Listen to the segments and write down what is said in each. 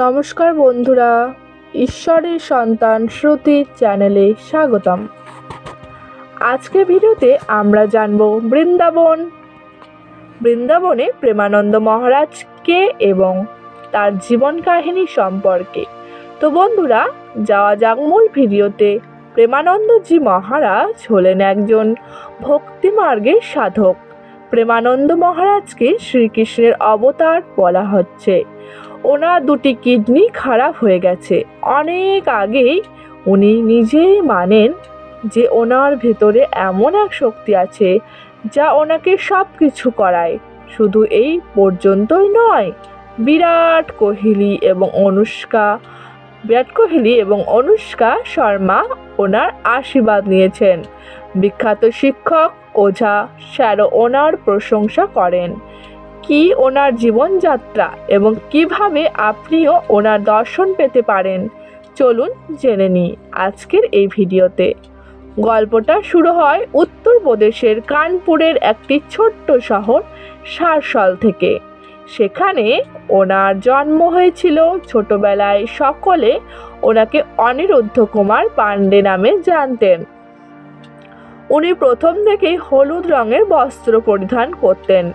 নমস্কার বন্ধুরা, ঈশ্বরের সন্তান শ্রুতি চ্যানেলে স্বাগতম। আজকের ভিডিওতে আমরা জানব বৃন্দাবন। বৃন্দাবনে প্রেমানন্দ মহারাজ কে এবং তার জীবন কাহিনী সম্পর্কে। তো বন্ধুরা, যাওয়া যাক মূল ভিডিওতে। প্রেমানন্দজি মহারাজ হলেন একজন ভক্তিমার্গের সাধক। প্রেমানন্দ মহারাজকে শ্রীকৃষ্ণের অবতার বলা হচ্ছে। ওনার দুটি কিডনি খারাপ হয়ে গেছে। অনেক আগেই উনি নিজেই মানেন যে ওনার ভেতরে এমন এক শক্তি আছে যা ওনাকে সব কিছু করায়। শুধু এই পর্যন্তই নয়, বিরাট কোহলি এবং অনুষ্কা, বিরাট কোহলি এবং অনুষ্কা শর্মা ওনার আশীর্বাদ নিয়েছেন। বিখ্যাত শিক্ষক ওঝা স্যারও ওনার প্রশংসা করেন। কি ওনার জীবনযাত্রা এবং কীভাবে আপনিও ওনার দর্শন পেতে পারেন? চলুন জেনে নিই আজকের এই ভিডিওতে। গল্পটা শুরু হয় উত্তরপ্রদেশের কানপুরের একটি ছোট্ট শহর সারসল থেকে। সেখানে ওনার জন্ম হয়েছিল। ছোটবেলায় সকলে ওনাকে অনিরুদ্ধ কুমার পাণ্ডে নামে জানতেন। উনি প্রথম থেকেই হলুদ রঙের বস্ত্র পরিধান করতেন।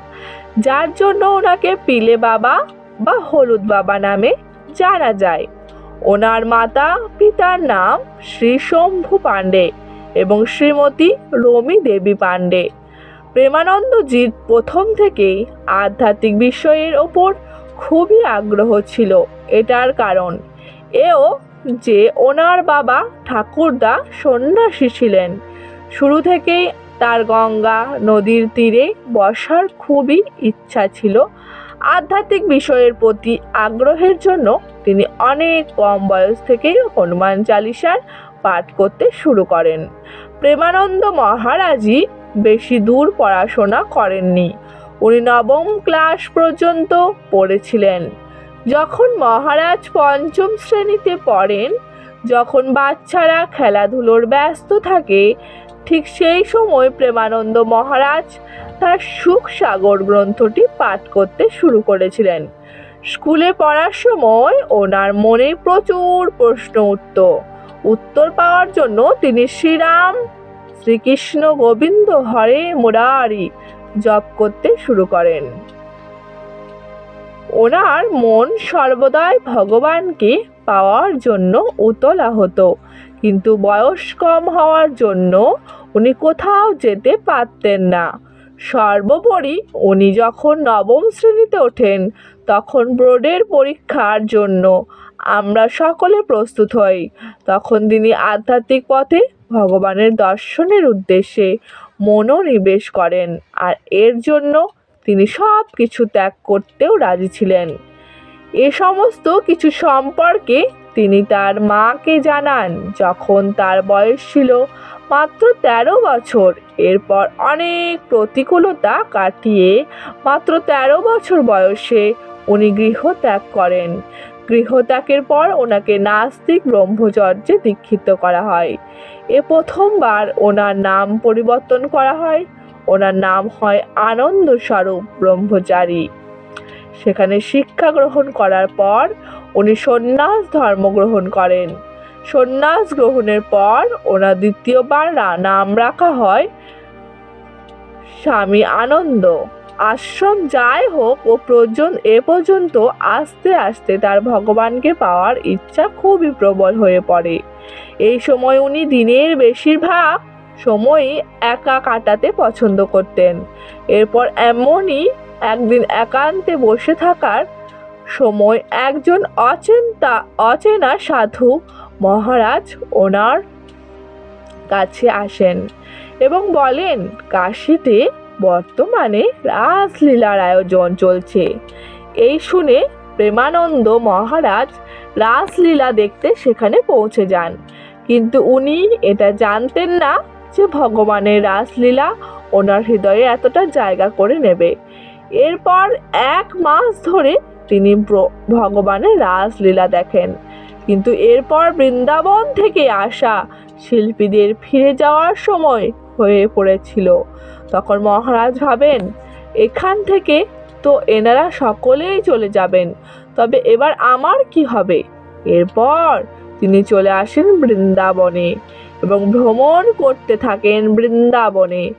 যার জন্য ওনাকে পিলে বাবা বা হলুদ বাবা নামে জানা যায়। ওনার মাতা পিতার নাম শ্রী শম্ভু পাণ্ডে এবং শ্রীমতী রমি দেবী পাণ্ডে। প্রেমানন্দজির প্রথম থেকেই আধ্যাত্মিক বিষয়ের ওপর খুবই আগ্রহ ছিল এটার কারণ। এও যে ওনার বাবা ঠাকুরদা সন্ন্যাসী ছিলেন। শুরু থেকেই তার গঙ্গা নদীর তীরে বসার খুবই ইচ্ছা ছিল। আধ্যাত্মিক বিষয়ের প্রতি আগ্রহের জন্য তিনি অনেক কম বয়স থেকেই হনুমান চালিসার পাঠ করতে শুরু করেন। প্রেমানন্দ মহারাজই বেশি দূর পড়াশোনা করেননি। উনি নবম ক্লাস পর্যন্ত পড়েছিলেন। যখন মহারাজ পঞ্চম শ্রেণীতে পড়েন, যখন বাচ্চারা খেলাধুলোর ব্যস্ত থাকে ঠিক সেই সময় প্রেমানন্দ মহারাজ তার সুখ সাগর গ্রন্থটি পাঠ করতে শুরু করেছিলেন। স্কুলে পড়ার সময় ওনার মনে প্রচুর প্রশ্ন উঠত। উত্তর পাওয়ার জন্য তিনি শ্রীরাম, শ্রীকৃষ্ণ গোবিন্দ হরে মুরারি জপ করতে শুরু করেন। ওনার মন সর্বদাই ভগবানকে পাওয়ার জন্য উতলা হতো। কিন্তু বয়স কম হওয়ার জন্য উনি কোথাও যেতে পারতেন না। সর্বোপরি উনি যখন নবম শ্রেণীতে ওঠেন, তখন বোর্ডের পরীক্ষার জন্য আমরা সকলে প্রস্তুত হই। তখন তিনি আধ্যাত্মিক পথে ভগবানের দর্শনের উদ্দেশ্যে মনোনিবেশ করেন আর এর জন্য তিনি সব কিছু ত্যাগ করতেও রাজি ছিলেন। এ সমস্ত কিছু সম্পর্কে তিনি তার মাকে জানান, যখন তার বয়স ছিল মাত্র তেরো বছর। এরপর অনেক প্রতিকূলতা কাটিয়ে মাত্র তেরো বছর বয়সে উনি গৃহ ত্যাগ করেন। গৃহত্যাগের পর ওনাকে নাস্তিক ব্রহ্মচর্যে দীক্ষিত করা হয়। এ প্রথমবার ওনার নাম পরিবর্তন করা হয়। ওনার নাম হয় আনন্দস্বরূপ ব্রহ্মচারী। সেখানে শিক্ষা গ্রহণ করার পর উনি সন্ন্যাস ধর্ম গ্রহণ করেন। সন্ন্যাস গ্রহণের পর ওনার দ্বিতীয়বার নাম রাখা হয় স্বামী আনন্দ। আশ্রম যাই হোক, ও প্রয়োজন এ পর্যন্ত আস্তে আস্তে তার ভগবানকে পাওয়ার ইচ্ছা খুবই প্রবল হয়ে পড়ে। এই সময় উনি দিনের বেশিরভাগ সময়ই একা কাটাতে পছন্দ করতেন। এরপর এমনই একদিন একান্তে বসে থাকার সময় একজন অচিন্তা, অচেনা সাধু মহারাজ ওনার কাছে আসেন এবং বলেন, কাশিতে বর্তমানে রাসলীলার আয়োজন চলছে। এই শুনে প্রেমানন্দ মহারাজ রাসলীলা দেখতে সেখানে পৌঁছে যান। কিন্তু উনি এটা জানতেন না যে ভগবানের রাসলীলা ওনার হৃদয়ে এতটা জায়গা করে নেবে। এরপর এক মাস ধরে তিনি ভগবানের রাসলীলা দেখেন। কিন্তু এরপর বৃন্দাবন থেকে আসা শিল্পীদের ফিরে যাওয়ার সময় হয়ে পড়েছিল। তখন মহারাজ ভাবেন, এখান থেকে তো এনারা সকলেই চলে যাবেন, তবে এবার আমার কি হবে? এরপর তিনি চলে আসেন বৃন্দাবনে এবং ভ্রমণ করতে থাকেন বৃন্দাবনে।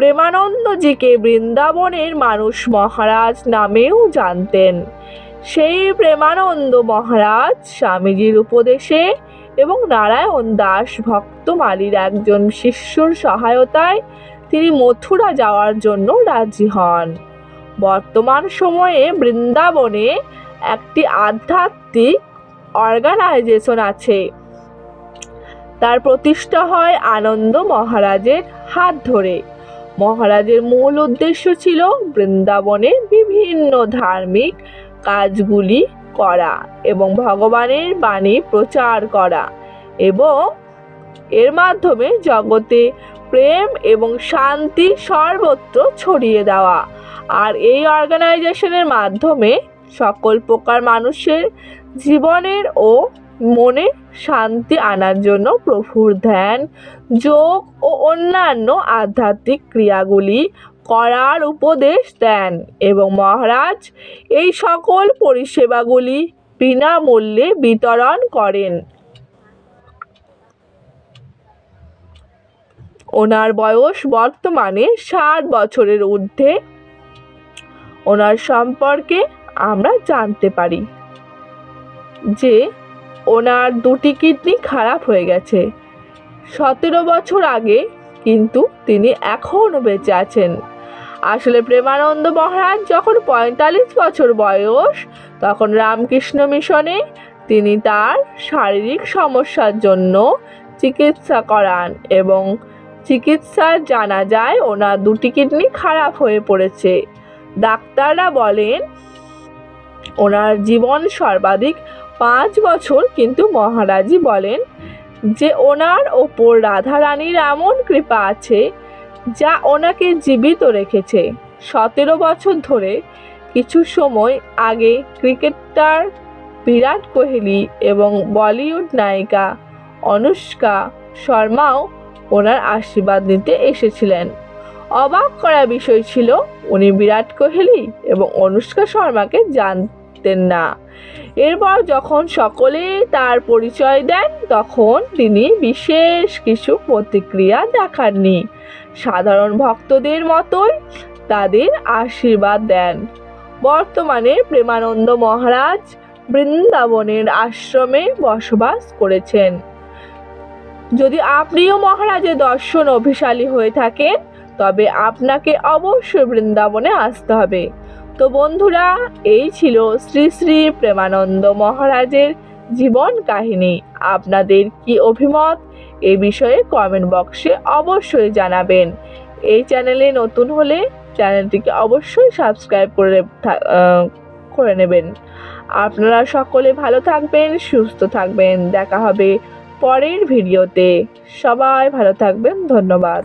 প্রেমানন্দজিকে বৃন্দাবনের মানুষ মহারাজ নামেও জানতেন। সেই প্রেমানন্দ মহারাজ স্বামীজির উপদেশে এবং নারায়ণ দাস ভক্তমালীর একজন শিষ্যর সহায়তায় তিনি মথুরা যাওয়ার জন্য রাজি হন। বর্তমান সময়ে বৃন্দাবনে একটি আধ্যাত্মিক অর্গানাইজেশন আছে। তার প্রতিষ্ঠা হয় আনন্দ মহারাজের হাত ধরে। মহারাজের মূল উদ্দেশ্য ছিল বৃন্দাবনে বিভিন্ন ধার্মিক কাজগুলি করা এবং ভগবানের বাণী প্রচার করা এবং এর মাধ্যমে জগতে প্রেম এবং শান্তি সর্বত্র ছড়িয়ে দেওয়া। আর এই অর্গানাইজেশনের মাধ্যমে সকল প্রকার মানুষের জীবনের ও মনে শান্তি আনার জন্য প্রভুর ধ্যান, যোগ ও অন্যান্য আধ্যাত্মিক ক্রিয়াগুলি করার উপদেশ দেন এবং মহারাজ এই সকল পরিষেবাগুলি বিনামূল্যে বিতরণ করেন। ওনার বয়স বর্তমানে ষাট বছরের ঊর্ধ্বে। ওনার সম্পর্কে আমরা জানতে পারি যে ওনার দুটি কিডনি খারাপ হয়ে গেছে। সতেরো বছর আগে কিন্তু তিনি এখনও বেঁচে আছেন। আসলে প্রেমানন্দ মহারাজ যখন পঁয়তাল্লিশ বছর বয়স, তখন রামকৃষ্ণ মিশনে তিনি তার শারীরিক সমস্যার জন্য চিকিৎসা করান এবং চিকিৎসার জানা যায় ওনার দুটি কিডনি খারাপ হয়ে পড়েছে। ডাক্তাররা বলেন, ওনার জীবন সর্বাধিক পাঁচ বছর কিন্তু মহারাজই বলেন যে ওনার ওপর রাধারানীর এমন কৃপা আছে যা ওনাকে জীবিত রেখেছে। সতেরো বছর ধরে কিছু সময় আগে ক্রিকেটার বিরাট কোহলি এবং বলিউড নায়িকা অনুষ্কা শর্মাও ওনার আশীর্বাদ নিতে এসেছিলেন। অবাক করা বিষয় ছিল, উনি বিরাট কোহলি এবং অনুষ্কা শর্মাকে জানতেন না। এরপর যখন সকলে তার পরিচয় দেন, তখন তিনি বিশেষ কিছু প্রতিক্রিয়া দেখাননি। সাধারণ ভক্তদের মতোই তাদের আশীর্বাদ দেন। বর্তমানে প্রেমানন্দ মহারাজ বৃন্দাবনের আশ্রমে বসবাস করেছেন। যদি আপনিও মহারাজের দর্শন অভিশালী হয়ে থাকেন, তবে আপনাকে অবশ্যই বৃন্দাবনে আসতে হবে। তো বন্ধুরা, এই ছিল শ্রী শ্রী প্রেমানন্দ মহারাজের জীবন কাহিনী। আপনাদের কি অভিমত? এ বিষয়ে কমেন্ট বক্সে অবশ্যই জানাবেন। এই চ্যানেলে নতুন হলে চ্যানেলটিকে অবশ্যই সাবস্ক্রাইব করে করে নেবেন। আপনারা সকলে ভালো থাকবেন, সুস্থ থাকবেন। দেখা হবে পরের ভিডিওতে সবাই ভালো থাকবেন। ধন্যবাদ।